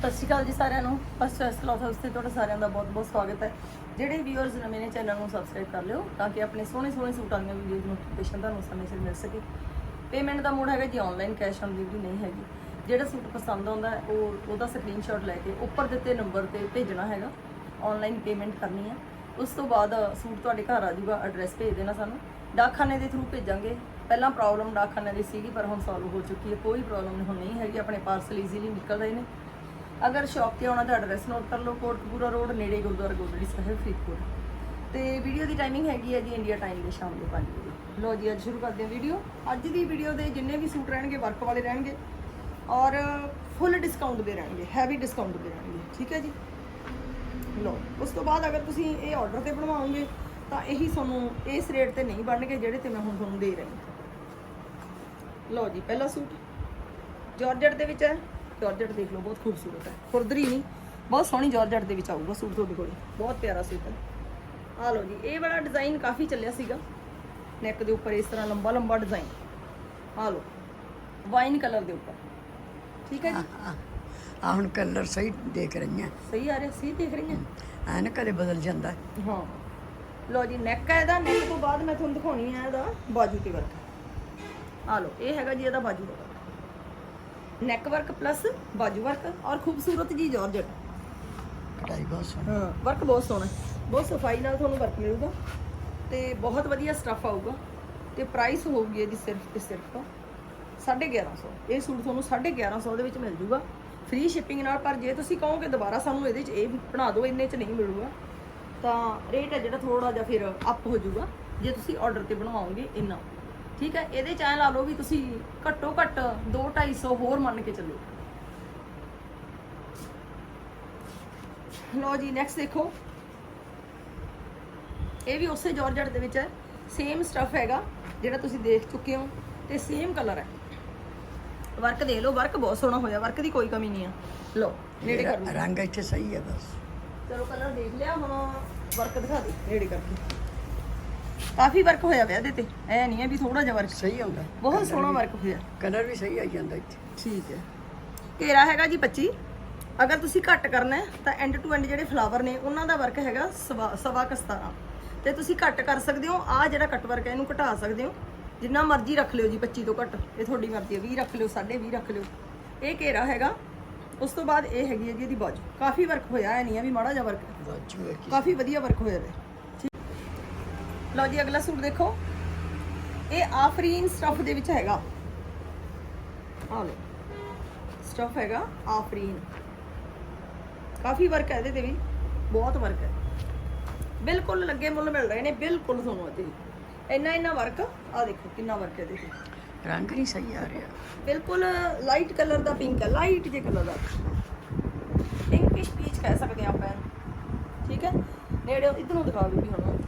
ਸਤਿ ਸ਼੍ਰੀ ਅਕਾਲ ਜੀ ਸਾਰਿਆਂ ਨੂੰ। ਫਸਟ ਫਸਟ ਕਲਾਸ ਹਾਊਸ ਤੇ ਤੁਹਾਡਾ ਸਾਰਿਆਂ ਦਾ ਬਹੁਤ-ਬਹੁਤ ਸਵਾਗਤ ਹੈ। ਜਿਹੜੇ ਵੀਅਰਸ ਨਵੇਂ ਨੇ ਚੈਨਲ ਨੂੰ ਸਬਸਕ੍ਰਾਈਬ ਕਰ ਲਿਓ ਤਾਂ ਕਿ ਆਪਣੇ ਸੋਹਣੇ ਸੋਹਣੇ ਸੂਟਾਂ ਦੀਆਂ ਵੀਡੀਓਜ਼ ਨੋਟੀਫਿਕੇਸ਼ਨ ਤੁਹਾਨੂੰ ਸਮੇਂ ਸਿਰ ਮਿਲ ਸਕੇ। ਪੇਮੈਂਟ ਦਾ ਮੋਡ ਹੈਗਾ ਜੀ ਆਨਲਾਈਨ ਕੈਸ਼ ਔਨ ਡਿਲੀਵਰੀ ਨਹੀਂ ਹੈਗੀ। ਜਿਹੜਾ ਸੂਟ ਪਸੰਦ ਆਉਂਦਾ ਉਹ ਉਹਦਾ ਸਕਰੀਨਸ਼ਾਟ ਲੈ ਕੇ ਉੱਪਰ ਦਿੱਤੇ ਨੰਬਰ ਤੇ ਭੇਜਣਾ ਹੈਗਾ। ਆਨਲਾਈਨ ਪੇਮੈਂਟ ਕਰਨੀ ਹੈ। ਉਸ ਤੋਂ ਬਾਅਦ ਸੂਟ ਤੁਹਾਡੇ ਘਰ ਆ ਜੂਗਾ ਐਡਰੈਸ ਭੇਜ ਦੇਣਾ ਸਾਨੂੰ। ਡਾਕਖਾਨੇ ਦੇ ਥਰੂ ਭੇਜਾਂਗੇ। ਪਹਿਲਾਂ ਪ੍ਰੋਬਲਮ ਡਾਕਖਾਨੇ ਦੀ ਸੀਗੀ, ਪਰ ਹੁਣ ਸੋਲਵ ਹੋ ਚੁੱਕੀ ਹੈ। ਕੋਈ ਪ੍ਰੋਬਲਮ ਹੁਣ ਨਹੀਂ ਹੈਗੀ। ਆਪਣੇ ਪਾਰਸਲ ਈਜ਼ੀਲੀ ਨਿਕਲ ਰਹੇ ਨੇ। ਅਗਰ ਸ਼ਾਪ ਤੇ ਆਉਣਾ ਤਾਂ ਐਡਰੈਸ ਨੋਟ ਕਰ ਲਓ, ਕੋਟਕਪੂਰਾ ਰੋਡ ਨੇੜੇ ਗੁਰਦੁਆਰਾ ਗੋਦੜੀ ਸਾਹਿਬ, ਫਰੀਦਕੋਟ। ਤੇ ਵੀਡੀਓ ਦੀ ਟਾਈਮਿੰਗ ਹੈਗੀ ਹੈ ਜੀ ਇੰਡੀਆ ਟਾਈਮ ਦੇ ਸ਼ਾਮ ਦੇ 5 ਵਜੇ। ਲੋ ਜੀ, ਅੱਜ ਸ਼ੁਰੂ ਕਰਦੇ ਹਾਂ ਵੀਡੀਓ ਅੱਜ ਦੀ ਵੀਡੀਓ ਦੇ ਜਿੰਨੇ ਵੀ ਸੂਟ ਰਹਿਣਗੇ ਵਰਕ ਵਾਲੇ ਰਹਿਣਗੇ, ਔਰ ਫੁੱਲ ਡਿਸਕਾਊਂਟ ਦੇ ਰਹਿਣਗੇ ਹੈਵੀ ਡਿਸਕਾਊਂਟ ਦੇ ਰਹਿਣਗੇ, ਠੀਕ ਹੈ ਜੀ? ਲੋ ਉਸ ਤੋਂ ਬਾਅਦ ਅਗਰ ਤੁਸੀਂ ਇਹ ਆਰਡਰ ਤੇ ਬਣਵਾਓਗੇ, ਤਾਂ ਇਹੀ ਤੁਹਾਨੂੰ ਇਸ ਰੇਟ ਤੇ ਨਹੀਂ ਬਣਨਗੇ ਜਿਹੜੇ ਤੇ ਮੈਂ ਹੁਣ ਤੁਹਾਨੂੰ ਦੇ ਰਹੀ ਹਾਂ। ਲੋ ਜੀ, ਪਹਿਲਾ ਸੂਟ। ਜਾਰਜਟ ਦੇ ਵਿੱਚ ਹੈ। ਜਾਰਜਟ ਦੇਖ ਲਓ ਬਹੁਤ ਖੂਬਸੂਰਤ ਹੈ। ਖੁਰਦਰੀ ਨਹੀਂ ਬਹੁਤ ਸੋਹਣੀ ਜਾਰਜਟ ਦੇ ਵਿੱਚ ਆਊਗਾ ਸੂਟ ਤੁਹਾਡੇ ਕੋਲੇ। ਬਹੁਤ ਪਿਆਰਾ ਸੂਟ ਹੈ। ਆ ਲਓ ਜੀ ਇਹ ਵਾਲਾ ਡਿਜ਼ਾਈਨ ਕਾਫੀ ਚੱਲਿਆ ਸੀਗਾ। ਨੈਕ ਦੇ ਉੱਪਰ ਇਸ ਤਰ੍ਹਾਂ ਲੰਬਾ ਲੰਬਾ ਡਿਜ਼ਾਈਨ ਆ ਲਓ ਵਾਈਨ ਕਲਰ ਦੇ ਉੱਪਰ। ਠੀਕ ਹੈ ਜੀ? ਆ ਹੁਣ ਕਲਰ ਸਹੀ ਦੇਖ ਰਹੀਆਂ। ਸਹੀ ਆ ਰਿਹਾ ਸੀ ਦੇਖ ਰਹੀ ਹਾਂ ਐਨ ਕਦੇ ਬਦਲ ਜਾਂਦਾ। ਹਾਂ। ਲਓ ਜੀ ਨੈਕ ਹੈ ਇਹਦਾ। ਨੈਕ ਤੋਂ ਬਾਅਦ ਮੈਂ ਤੁਹਾਨੂੰ ਦਿਖਾਉਣੀ ਹੈ ਇਹਦਾ ਬਾਜੂ ਤੇ ਵਰਕ ਆ ਲਓ ਇਹ ਹੈਗਾ ਜੀ ਇਹਦਾ ਬਾਜੂ ਦਾ ਵਰਕ ਨੈਕ ਵਰਕ ਪਲੱਸ ਬਾਜੂ ਵਰਕ ਔਰ ਖੂਬਸੂਰਤ ਜੀ ਜਾਰਜਟ ਕਢਾਈ ਬਹੁਤ ਸੋਹਣੀ ਹਾਂ ਵਰਕ ਬਹੁਤ ਸੋਹਣਾ ਹੈ ਬਹੁਤ ਸਫ਼ਾਈ ਨਾਲ ਤੁਹਾਨੂੰ ਵਰਕ ਮਿਲੂਗਾ ਤੇ ਬਹੁਤ ਵਧੀਆ ਸਟੱਫ ਆਊਗਾ ਤੇ ਪ੍ਰਾਈਸ ਹੋਊਗੀ ਇਹਦੀ ਸਿਰਫ ਤੇ ਸਿਰਫ 1150 ਇਹ ਸੂਟ ਤੁਹਾਨੂੰ 1150 ਦੇ ਵਿੱਚ ਮਿਲ ਜੂਗਾ ਫ੍ਰੀ ਸ਼ਿਪਿੰਗ ਨਾਲ ਪਰ ਜੇ ਤੁਸੀਂ ਕਹੋਗੇ ਦੁਬਾਰਾ ਸਾਨੂੰ ਇਹਦੇ 'ਚ ਇਹ ਵੀ ਬਣਾ ਦਿਓ ਇੰਨੇ 'ਚ ਨਹੀਂ ਮਿਲੂਗਾ ਤਾਂ ਰੇਟ ਹੈ ਜਿਹੜਾ ਥੋੜਾ ਜਿਹਾ ਫਿਰ ਅਪ ਹੋ ਜਾਊਗਾ ਜੇ ਤੁਸੀਂ ਆਰਡਰ ਤੇ ਬਣਵਾਓਗੇ ਇੰਨਾ ਠੀਕ ਹੈ? ਇਹਦੇ 'ਚ ਐ ਲਾ ਲਓ ਵੀ ਤੁਸੀਂ ਘੱਟੋ ਘੱਟ 2 250 ਹੋਰ ਮੰਨ ਕੇ ਚੱਲੋ। ਲਓ ਜੀ ਨੈਕਸਟ ਦੇਖੋ। ਇਹ ਵੀ ਉਸੇ ਜਾਰਜਟ ਦੇ ਵਿੱਚ ਹੈ। ਸੇਮ ਸਟਫ ਹੈਗਾ ਜਿਹੜਾ ਤੁਸੀਂ ਦੇਖ ਚੁੱਕੇ ਹੋ ਤੇ ਸੇਮ ਕਲਰ ਹੈ। ਵਰਕ ਦੇਖ ਲਓ ਵਰਕ ਬਹੁਤ ਸੋਹਣਾ ਹੋਇਆ ਵਰਕ ਦੀ ਕੋਈ ਕਮੀ ਨਹੀਂ ਆ। ਲਓ ਨੇੜੇ ਕਰ ਰੰਗ ਇੱਥੇ ਸਹੀ ਹੈ ਬਸ। ਚਲੋ ਕਲਰ ਦੇਖ ਲਿਆ ਹੁਣ ਵਰਕ ਦਿਖਾ ਦੇ ਨੇੜੇ ਕਰਕੇ ਕਾਫੀ ਵਰਕ ਹੋਇਆ ਵਿਆ ਇਹਦੇ ਤੇ। ਐ ਨਹੀਂ ਹੈ ਵੀ ਥੋੜਾ ਜਿਹਾ ਵਰਕ ਸਹੀ ਹੁੰਦਾ। ਬਹੁਤ ਸੋਹਣਾ ਵਰਕ ਹੋਇਆ। ਕਲਰ ਵੀ ਸਹੀ ਆਈ ਜਾਂਦਾ ਇੱਥੇ। ਠੀਕ ਹੈ। ਘੇਰਾ ਹੈਗਾ ਜੀ 25 ਅਗਰ ਤੁਸੀਂ ਘੱਟ ਕਰਨਾ ਹੈ ਤਾਂ ਐਂਡ ਟੂ ਐਂਡ ਜਿਹੜੇ ਫਲਾਵਰ ਨੇ ਉਹਨਾਂ ਦਾ ਵਰਕ ਹੈਗਾ ਸਵਾ ਸਵਾ ਕੁ 17 ਤੇ ਤੁਸੀਂ ਘੱਟ ਕਰ ਸਕਦੇ ਹੋ ਆ ਜਿਹੜਾ ਕੱਟ ਵਰਕ ਹੈ ਇਹਨੂੰ ਘਟਾ ਸਕਦੇ ਹੋ। ਜਿੰਨਾ ਮਰਜ਼ੀ ਰੱਖ ਲਿਓ ਜੀ 25 ਤੋਂ ਘੱਟ। ਇਹ ਤੁਹਾਡੀ ਮਰਜ਼ੀ ਹੈ 20 ਰੱਖ ਲਿਓ 20.5 ਰੱਖ ਲਿਓ। ਇਹ ਘੇਰਾ ਹੈਗਾ। ਉਸ ਤੋਂ ਬਾਅਦ ਇਹ ਹੈਗੀ ਹੈ ਜੀ ਇਹਦੀ ਬਾਜੂ। ਕਾਫੀ ਵਰਕ ਹੋਇਆ ਹੈ ਨਹੀਂ ਹੈ ਵੀ ਮਾੜਾ ਜਿਹਾ ਵਰਕ ਕਾਫੀ ਵਧੀਆ ਵਰਕ ਹੋਇਆ ਹੈ ਲਓ ਜੀ ਅਗਲਾ ਸੂਟ ਦੇਖੋ। ਇਹ ਆਫਰੀਨ ਸਟਫ ਦੇ ਵਿੱਚ ਹੈਗਾ। ਆ ਲਓ ਸਟਫ ਹੈਗਾ ਆਫਰੀਨ। ਕਾਫੀ ਵਰਕ ਹੈ ਇਹਦੇ ਤੇ ਵੀ ਬਹੁਤ ਵਰਕ ਹੈ। ਬਿਲਕੁਲ ਲੱਗੇ ਮੁੱਲ ਮਿਲ ਰਹੇ ਨੇ ਬਿਲਕੁਲ ਤੁਹਾਨੂੰ ਇਹਦੇ ਇੰਨਾ ਇੰਨਾ ਵਰਕ ਆ ਦੇਖੋ ਕਿੰਨਾ ਵਰਕ ਹੈ ਇਹਦੇ ਤੇ। ਰੰਗ ਨਹੀਂ ਸਹੀ ਆ ਰਿਹਾ। ਬਿਲਕੁਲ ਲਾਈਟ ਕਲਰ ਦਾ ਪਿੰਕ ਹੈ ਲਾਈਟ ਜੇ ਕਲਰ ਦਾ। ਪਿੰਕਿਸ਼ ਪੀਚ ਕਹਿ ਸਕਦੇ ਆਪਾਂ ਠੀਕ ਹੈ? ਨੇੜੇ ਇਧਰੋਂ ਦਿਖਾ ਦੂਗੀ ਹੁਣ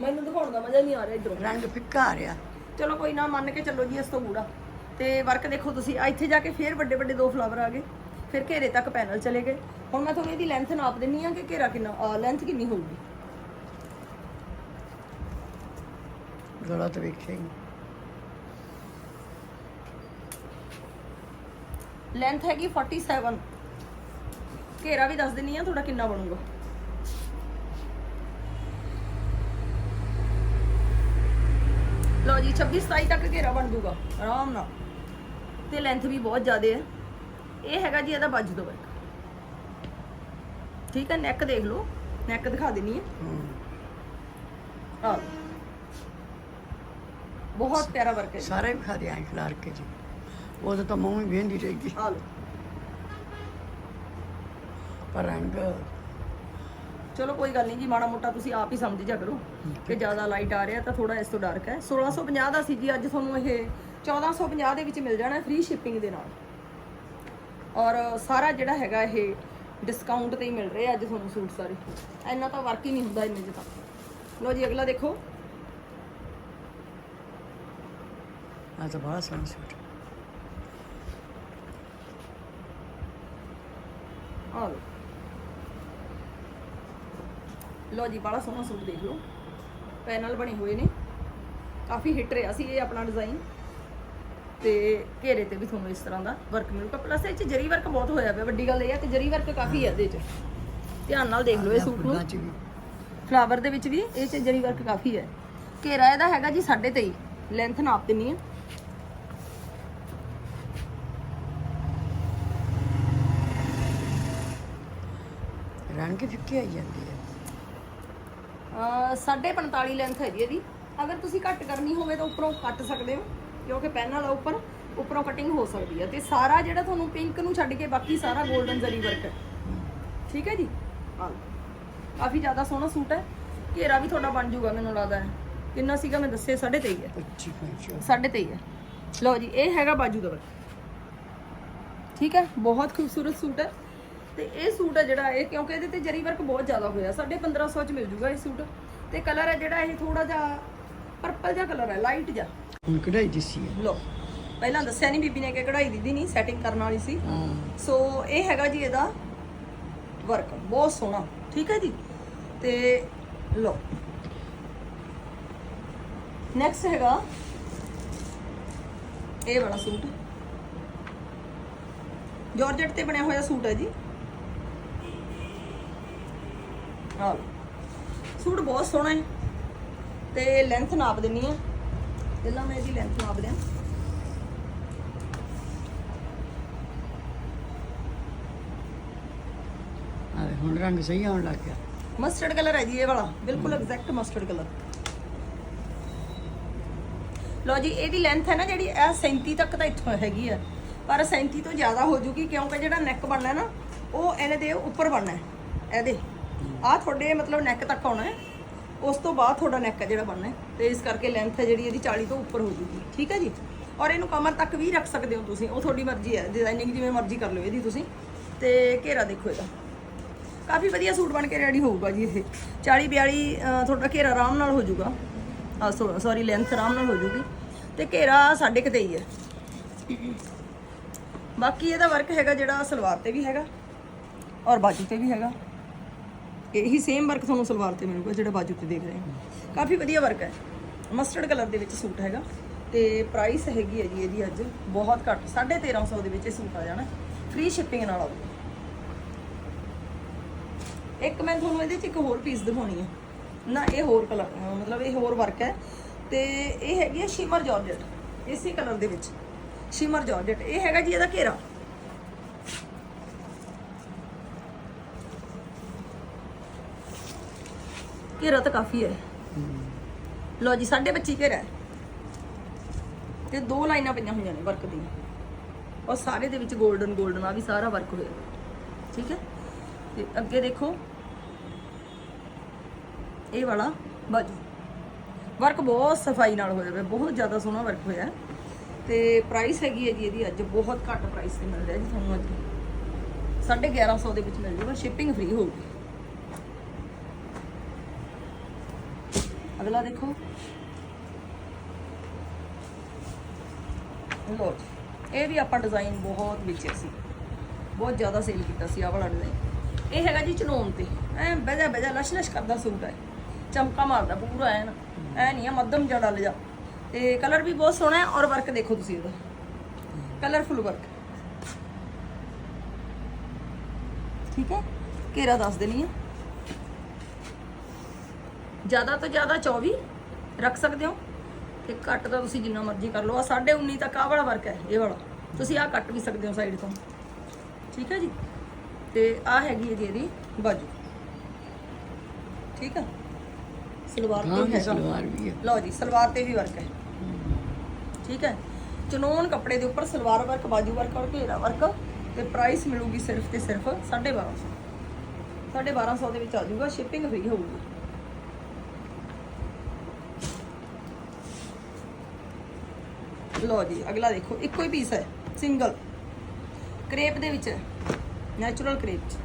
ਮੈਨੂੰ ਦਿਖਾਉਣ ਦਾ ਮਜ਼ਾ ਨਹੀਂ ਆ ਰਿਹਾ ਇਧਰੋਂ। ਰੰਗ ਫਿੱਕਾ ਆ ਰਿਹਾ। ਚਲੋ ਕੋਈ ਨਾ ਮੰਨ ਕੇ ਚੱਲੋ ਜੀ ਇਸ ਤੋਂ ਗੂੜਾ। ਤੇ ਵਰਕ ਦੇਖੋ ਤੁਸੀਂ ਆ ਇੱਥੇ ਜਾ ਕੇ ਫੇਰ ਵੱਡੇ ਵੱਡੇ ਦੋ ਫਲਾਵਰ ਆ ਗਏ। ਫਿਰ ਘੇਰੇ ਤੱਕ ਪੈਨਲ ਚਲੇ ਗਏ। ਹੁਣ ਮੈਂ ਤੁਹਾਨੂੰ ਇਹਦੀ ਲੈਂਥ ਨਾਪ ਦਿੰਨੀ ਆ ਕਿ ਘੇਰਾ ਕਿੰਨਾ ਲੈਂਥ ਕਿੰਨੀ ਹੋਊਗੀ? ਗਲਾ ਤਾਂ ਲੈਂਥ ਹੈਗੀ 47 ਘੇਰਾ ਵੀ ਦੱਸ ਦਿੰਨੀ ਆ ਤੁਹਾਡਾ ਕਿੰਨਾ ਬਣੂਗਾ ਲਓ ਜੀ 26 27 ਤੱਕ ਘੇਰਾ ਬਣ ਜੂਗਾ ਆਰਾਮ ਨਾਲ। ਤੇ ਲੈਂਥ ਵੀ ਬਹੁਤ ਜ਼ਿਆਦਾ ਹੈ। ਇਹ ਹੈਗਾ ਜੀ ਇਹਦਾ ਬਾਜੂ ਦਾ ਠੀਕ ਹੈ ਨੈਕ ਦੇਖ ਲਓ। ਨੈਕ ਦਿਖਾ ਦਿੰਨੀ ਹੈ ਹੂੰ। ਆ ਬਹੁਤ ਪਿਆਰਾ ਵਰਕ ਹੈ। ਸਾਰੇ ਵਿਖਾ ਦੇ ਐਂ ਖਿਲਾਰ ਕੇ ਜੀ। ਉਦੋਂ ਤਾਂ ਮੂੰਹ ਹੀ ਵੇਂਦੀ ਰਹੇਗੀ ਆ ਲਓ। ਪਰ ਰੰਗ ਚਲੋ ਕੋਈ ਗੱਲ ਨਹੀਂ ਜੀ ਮਾੜਾ ਮੋਟਾ ਤੁਸੀਂ ਆਪ ਹੀ ਸਮਝ ਜਾ ਕਰੋ ਕਿ ਜ਼ਿਆਦਾ ਲਾਈਟ ਆ ਰਿਹਾ ਤਾਂ ਥੋੜਾ ਇਸ ਤੋਂ ਡਾਰਕ ਹੈ। 1650 ਦਾ ਸੀ ਜੀ ਅੱਜ ਤੁਹਾਨੂੰ ਇਹ 1450 ਦੇ ਵਿੱਚ ਮਿਲ ਜਾਣਾ ਫ੍ਰੀ ਸ਼ਿਪਿੰਗ ਦੇ ਨਾਲ। ਔਰ ਸਾਰਾ ਜਿਹੜਾ ਹੈਗਾ ਇਹ ਡਿਸਕਾਊਂਟ ਤੇ ਹੀ ਮਿਲ ਰਿਹਾ ਅੱਜ ਤੁਹਾਨੂੰ ਸੂਟ ਸਾਰੇ। ਇੰਨਾ ਤਾਂ ਵਰਕ ਹੀ ਨਹੀਂ ਹੁੰਦਾ ਇੰਨੇ ਤਾਂ। ਲਓ ਜੀ ਅਗਲਾ ਦੇਖੋ। ਆ ਤਾਂ ਬੜਾ ਸੋਹਣਾ ਸੂਟ ਆ ਲਓ ਜੀ ਬੜਾ ਸੋਹਣਾ ਸੂਟ ਦੇਖ ਲਓ। ਪੈਨਲ ਬਣੇ ਹੋਏ ਨੇ। ਕਾਫੀ ਹਿੱਟ ਰਿਹਾ ਸੀ ਇਹ ਆਪਣਾ ਡਿਜ਼ਾਈਨ ਤੇ ਘੇਰੇ ਤੇ ਵੀ ਤੁਹਾਨੂੰ ਇਸ ਤਰ੍ਹਾਂ ਦਾ ਵਰਕ ਮਿਲੂਗਾ। ਪਲੱਸ ਇਹ ਚ ਜਰੀ ਵਰਕ ਬਹੁਤ ਹੋਇਆ ਪਿਆ। ਵੱਡੀ ਗੱਲ ਇਹ ਹੈ ਕਿ ਜਰੀ ਵਰਕ ਕਾਫੀ ਹੈ ਇਹਦੇ ਚ। ਧਿਆਨ ਨਾਲ ਦੇਖ ਲਓ ਇਹ ਸੂਟ ਨੂੰ। ਫਲਾਵਰ ਦੇ ਵਿੱਚ ਵੀ ਇਹ ਚ ਜਰੀ ਵਰਕ ਕਾਫੀ ਹੈ। ਘੇਰਾ ਇਹਦਾ ਹੈਗਾ ਜੀ 23.5 ਲੈਂਥ ਨਾਪ ਦਿੰਨੀ ਹੈ। ਰੰਗ ਫਿੱਕੇ ਆਈ ਜਾਂਦੇ ਆ। ਸਾਢੇ 45 ਲੈਂਥ ਹੈਗੀ ਇਹਦੀ। ਅਗਰ ਤੁਸੀਂ ਕੱਟ ਕਰਨੀ ਹੋਵੇ ਤਾਂ ਉੱਪਰੋਂ ਕੱਟ ਸਕਦੇ ਹੋ ਕਿਉਂਕਿ ਪੈਨ ਵਾਲਾ ਉੱਪਰ ਉੱਪਰੋਂ ਕਟਿੰਗ ਹੋ ਸਕਦੀ ਹੈ। ਤੇ ਸਾਰਾ ਜਿਹੜਾ ਤੁਹਾਨੂੰ ਪਿੰਕ ਨੂੰ ਛੱਡ ਕੇ ਬਾਕੀ ਸਾਰਾ 골ਡਨ ਜ਼ਰੀ ਵਰਕ ਹੈ। ਠੀਕ ਹੈ ਜੀ? ਆਹ ਲਓ। ਕਾਫੀ ਜ਼ਿਆਦਾ ਸੋਹਣਾ ਸੂਟ ਹੈ। ਘੇਰਾ ਵੀ ਤੁਹਾਡਾ ਬਣ ਜਾਊਗਾ ਮੈਨੂੰ ਲੱਗਦਾ ਹੈ। ਕਿੰਨਾ ਸੀਗਾ? ਮੈਂ ਦੱਸੇ 23.5 ਹੈ। 25 25 23.5 ਹੈ। ਲਓ ਜੀ ਇਹ ਹੈਗਾ ਬਾਜੂ ਦਾ ਵਰਕ ਠੀਕ ਹੈ? ਬਹੁਤ ਖੂਬਸੂਰਤ ਸੂਟ ਹੈ। ਤੇ ਇਹ ਸੂਟ ਹੈ ਜਿਹੜਾ ਇਹ ਕਿਉਂਕਿ ਇਹਦੇ ਤੇ ਜਰੀ ਵਰਕ ਬਹੁਤ ਜ਼ਿਆਦਾ ਹੋਇਆ 1550 ਚ ਮਿਲ ਜੂਗਾ ਇਹ ਸੂਟ। ਤੇ ਕਲਰ ਹੈ ਜਿਹੜਾ ਇਹ ਥੋੜਾ ਜਿਹਾ ਪਰਪਲ ਜਿਹਾ ਕਲਰ ਹੈ ਲਾਈਟ ਜਿਹਾ। ਹੁਣ ਕਢਾਈ ਦਿੱਸੀ ਹੈ ਲਓ ਪਹਿਲਾਂ ਦੱਸਿਆ ਨਹੀਂ ਬੀਬੀ ਨੇ ਕਿ ਕਢਾਈ ਦਿੱਦੀ ਨਹੀਂ ਸੈਟਿੰਗ ਕਰਨ ਵਾਲੀ ਸੀ। ਸੋ ਇਹ ਹੈਗਾ ਜੀ ਇਹਦਾ ਵਰਕ ਬਹੁਤ ਸੋਹਣਾ ਠੀਕ ਹੈ ਜੀ? ਤੇ ਲਓ। ਨੈਕਸਟ ਹੈਗਾ ਇਹ ਵਾਲਾ ਸੂਟ। ਜਾਰਜਟ ਤੇ ਬਣਿਆ ਹੋਇਆ ਸੂਟ ਹੈ ਜੀ। ਆਹ। ਸੂਟ ਬਹੁਤ ਸੋਹਣਾ ਹੈ। ਤੇ ਲੈਂਥ ਨਾਪ ਦਿੰਨੀ ਆ ਪਹਿਲਾਂ ਮੈਂ ਇਹਦੀ ਲੈਂਥ ਨਾਪ ਦਿਆਂ। ਆ ਲੈ, ਹੁਣ ਰੰਗ ਸਹੀ ਆਉਣ ਲੱਗ ਗਿਆ। ਮਸਟਰਡ ਕਲਰ ਹੈ ਜੀ ਇਹ ਵਾਲਾ। ਬਿਲਕੁਲ ਐਗਜ਼ੈਕਟ ਮਸਟਰਡ ਕਲਰ ਲੋ ਜੀ ਇਹਦੀ ਲੈਂਥ ਹੈ ਨਾ ਜਿਹੜੀ ਇਹ 37 ਤੱਕ ਤਾਂ ਇੱਥੋਂ ਹੈਗੀ ਆ। ਪਰ 37 ਤੋਂ ਜ਼ਿਆਦਾ ਹੋ ਜੂਗੀ ਕਿਉਂਕਿ ਜਿਹੜਾ ਨੈਕ ਬਣਨਾ ਹੈ ਨਾ ਉਹ ਇਹਨੇ ਦੇ ਉੱਪਰ ਬਣਨਾ ਹੈ। ਇਹਦੇ। ਆ ਤੁਹਾਡੇ ਮਤਲਬ ਨੈਕ ਤੱਕ ਆਉਣਾ ਹੈ। ਉਸ ਤੋਂ ਬਾਅਦ ਤੁਹਾਡਾ ਨੈਕ ਹੈ ਜਿਹੜਾ ਬਣਨਾ ਹੈ। ਤੇ ਇਸ ਕਰਕੇ ਲੈਂਥ ਹੈ ਜਿਹੜੀ, ਇਹਦੀ 40 ਤੋਂ ਉੱਪਰ ਹੋ ਜੂਗੀ। ਠੀਕ ਹੈ ਜੀ? ਔਰ ਇਹਨੂੰ ਕਮਰ ਤੱਕ ਵੀ ਰੱਖ ਸਕਦੇ ਹੋ ਤੁਸੀਂ। ਉਹ ਤੁਹਾਡੀ ਮਰਜ਼ੀ ਹੈ। ਡਿਜ਼ਾਈਨਿੰਗ ਜਿਵੇਂ ਮਰਜ਼ੀ ਕਰ ਲਓ ਇਹਦੀ ਤੁਸੀਂ। ਤੇ ਘੇਰਾ ਦੇਖੋ ਇਹਦਾ। ਕਾਫੀ ਵਧੀਆ ਸੂਟ ਬਣ ਕੇ ਰੈਡੀ ਹੋਊਗਾ ਜੀ ਇਹ। 40 42 ਤੁਹਾਡਾ ਘੇਰਾ ਆਰਾਮ ਨਾਲ ਹੋ ਜਾਊਗਾ ਆ ਸੌਰੀ ਲੈਂਥ ਆਰਾਮ ਨਾਲ ਹੋ ਜਾਊਗੀ ਤੇ ਘੇਰਾ ਸਾਡੇ ਕਿਤੇ ਹੀ ਹੈ। ਬਾਕੀ ਇਹਦਾ ਵਰਕ ਹੈਗਾ ਜਿਹੜਾ ਸਲਵਾਰ ਤੇ ਵੀ ਹੈਗਾ। ਔਰ ਬਾਜੂ ਤੇ ਵੀ ਹੈਗਾ। ਇਹੀ ਸੇਮ ਵਰਕ ਤੁਹਾਨੂੰ ਸਲਵਾਰ ਤੇ ਮਿਲੂਗਾ ਜਿਹੜਾ ਬਾਜੂ ਤੇ ਦੇਖ ਰਹੇ ਹੋ। ਕਾਫੀ ਵਧੀਆ ਵਰਕ ਹੈ। ਮਸਟਰਡ ਕਲਰ ਦੇ ਵਿੱਚ ਸੂਟ ਹੈਗਾ ਤੇ ਪ੍ਰਾਈਸ ਹੈਗੀ ਹੈ ਜੀ ਇਹਦੀ ਅੱਜ ਬਹੁਤ ਘੱਟ 1350 ਦੇ ਵਿੱਚ ਇਹ ਸੂਟ ਆ ਜਾਣਾ। ਫ੍ਰੀ ਸ਼ਿਪਿੰਗ ਨਾਲ ਆਊਗਾ। ਇੱਕ ਮੈਂ ਤੁਹਾਨੂੰ ਇਹਦੇ ਚ ਇੱਕ ਹੋਰ ਪੀਸ ਦਿਖਾਉਣੀ ਹੈ। ਨਾ, ਇਹ ਹੋਰ ਕਲਰ ਮਤਲਬ ਇਹ ਹੋਰ ਵਰਕ ਹੈ ਤੇ ਇਹ ਹੈਗੀ ਹੈ ਸ਼ਿਮਰ ਜਾਰਜਟ ਇਸੇ ਕਲਰ ਦੇ ਵਿੱਚ। ਸ਼ਿਮਰ ਜਾਰਜਟ ਇਹ ਹੈਗਾ ਜੀ ਇਹਦਾ ਘੇਰਾ। ਘੇਰਾ ਤਾਂ ਕਾਫੀ ਹੈ। ਲੋ ਜੀ 25 ਘੇਰਾ ਹੈ। ਤੇ ਦੋ ਲਾਈਨਾਂ ਪਈਆਂ ਹੋਈਆਂ ਨੇ ਵਰਕ ਦੀਆਂ। ਔਰ ਸਾਰੇ ਦੇ ਵਿੱਚ 골ਡਨ 골ਡਨ ਆ ਵੀ ਸਾਰਾ ਵਰਕ ਹੋਇਆ। ਠੀਕ ਹੈ? ਤੇ ਅੱਗੇ ਦੇਖੋ। ਇਹ ਵਾਲਾ ਬਾਜੂ ਵਰਕ ਬਹੁਤ ਸਫ਼ਾਈ ਨਾਲ ਹੋਇਆ ਹੋਇਆ, ਬਹੁਤ ਜ਼ਿਆਦਾ ਸੋਹਣਾ ਵਰਕ ਹੋਇਆ। ਹੈ। ਤੇ ਪ੍ਰਾਈਸ ਹੈਗੀ ਹੈ ਜੀ ਇਹਦੀ ਅੱਜ, ਬਹੁਤ ਘੱਟ ਪ੍ਰਾਈਸ ਤੇ ਮਿਲ ਰਿਹਾ ਜੀ ਤੁਹਾਨੂੰ ਅੱਜ। 1150 ਦੇ ਵਿੱਚ ਮਿਲ ਜੂਗਾ ਸ਼ਿਪਿੰਗ ਫ੍ਰੀ ਹੋਊਗੀ। ਅਗਲਾ ਦੇਖੋ। ਲੋ ਇਹ ਵੀ ਆਪਾਂ ਡਿਜ਼ਾਈਨ ਬਹੁਤ ਵੇਚਿਆ ਸੀ। ਬਹੁਤ ਜ਼ਿਆਦਾ ਸੇਲ ਕੀਤਾ ਸੀ ਆਹ ਵਾਲਾ ਡਿਜ਼ਾਈਨ ਇਹ ਹੈਗਾ ਜੀ ਚਨੋਨ ਤੇ। ਐ ਬਜਾ ਬਜਾ ਲਸ਼ ਲਸ਼ ਕਰਦਾ ਸੂਟ ਹੈ ਚਮਕਾ ਮਾਰਦਾ ਪੂਰਾ ਐ ਨਾ ਐ ਨਹੀਂ ਆ, ਮੱਧਮ ਜਿਹਾ ਡਲ ਜਾ। ਤੇ ਕਲਰ ਵੀ ਬਹੁਤ ਸੋਹਣਾ ਹੈ ਔਰ ਵਰਕ ਦੇਖੋ ਤੁਸੀਂ ਇਹਦਾ। ਕਲਰਫੁਲ ਵਰਕ ਠੀਕ ਹੈ? ਘੇਰਾ ਦੱਸ ਦੇਣੀ ਆ। ਜ਼ਿਆਦਾ ਤੋਂ ਜ਼ਿਆਦਾ 24 ਰੱਖ ਸਕਦੇ ਹੋ ਤੇ ਕੱਟ ਦਾ ਤੁਸੀਂ ਜਿੰਨਾ ਮਰਜ਼ੀ ਕਰ ਲਓ। ਆ 19.5 ਤੱਕ ਆਹ ਵਾਲਾ ਵਰਕ ਹੈ ਇਹ ਵਾਲਾ। ਤੁਸੀਂ ਆਹ ਕੱਟ ਵੀ ਸਕਦੇ ਹੋ ਸਾਈਡ ਤੋਂ। ਠੀਕ ਹੈ ਜੀ? ਤੇ ਆ ਹੈਗੀ ਹੈ ਜੀ ਇਹਦੀ ਬਾਜੂ। ਠੀਕ ਹੈ? ਸਲਵਾਰ ਤੇ ਵੀ ਸਲਵਾਰ ਵੀ ਹੈ। ਲਓ ਜੀ ਸਲਵਾਰ ਤੇ ਵੀ ਵਰਕ ਹੈ। ਠੀਕ ਹੈ? ਚਨੋਨ ਕੱਪੜੇ ਦੇ ਉੱਪਰ ਸਲਵਾਰ ਵਰਕ ਬਾਜੂ ਵਰਕ ਔਰ ਘੇਰਾ ਵਰਕ ਤੇ ਪ੍ਰਾਈਸ ਮਿਲੂਗੀ ਸਿਰਫ ਤੇ ਸਿਰਫ 1250 1250 ਦੇ ਵਿੱਚ ਆ ਜਾਊਗਾ ਸ਼ਿਪਿੰਗ ਫ੍ਰੀ ਹੋਊਗੀ। ਲਓ ਜੀ ਅਗਲਾ ਦੇਖੋ ਇੱਕੋ ਹੀ ਪੀਸ ਹੈ ਸਿੰਗਲ ਕ੍ਰੇਪ ਦੇ ਵਿੱਚ ਨੈਚੁਰਲ ਕ੍ਰੇਪ ਚ।